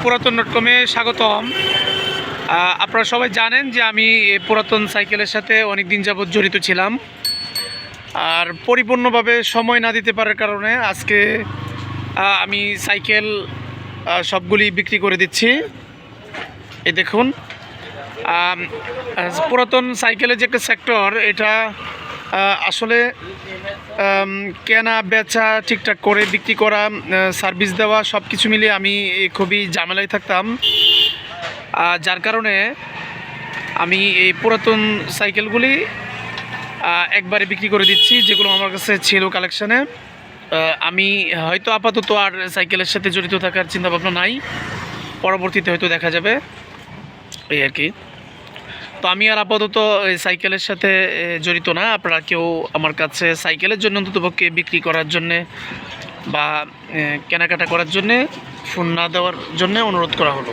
পুরাতন ডট কমে স্বাগতম। আপনারা সবাই জানেন যে আমি পুরাতন সাইকেলের সাথে অনেক দিন যাবৎ জড়িত ছিলাম। আর পরিপূর্ণভাবে সময় না দিতে পারার কারণে আজকে আমি সাইকেল সবগুলি বিক্রি করে দিচ্ছি। এই দেখুন পুরাতন সাইকেলের যে একটা সেক্টর এটা আসলে কেনা, বেচা, ঠিকঠাক করে বিক্রি করা সার্ভিস দেওয়া সব কিছু মিলিয়ে আমি খুবই ঝামেলায় থাকতাম। যার কারণে আমি এই পুরাতন সাইকেলগুলি একবারে বিক্রি করে দিচ্ছি, যেগুলো আমার কাছে ছিল কালেকশানে। আমি হয়তো আপাতত আর সাইকেলের সাথে জড়িত থাকার চিন্তাভাবনা নাই। পরবর্তীতে হয়তো দেখা যাবে। এই আর কি। তো আমি আর আপাতত সাইকেলের সাথে জড়িত না। আপনারা কেউ আমার কাছে সাইকেলের জন্য অন্ততপক্ষে বিক্রি করার জন্যে বা কেনাকাটা করার জন্যে ফোন না দেওয়ার জন্যে অনুরোধ করা হলো।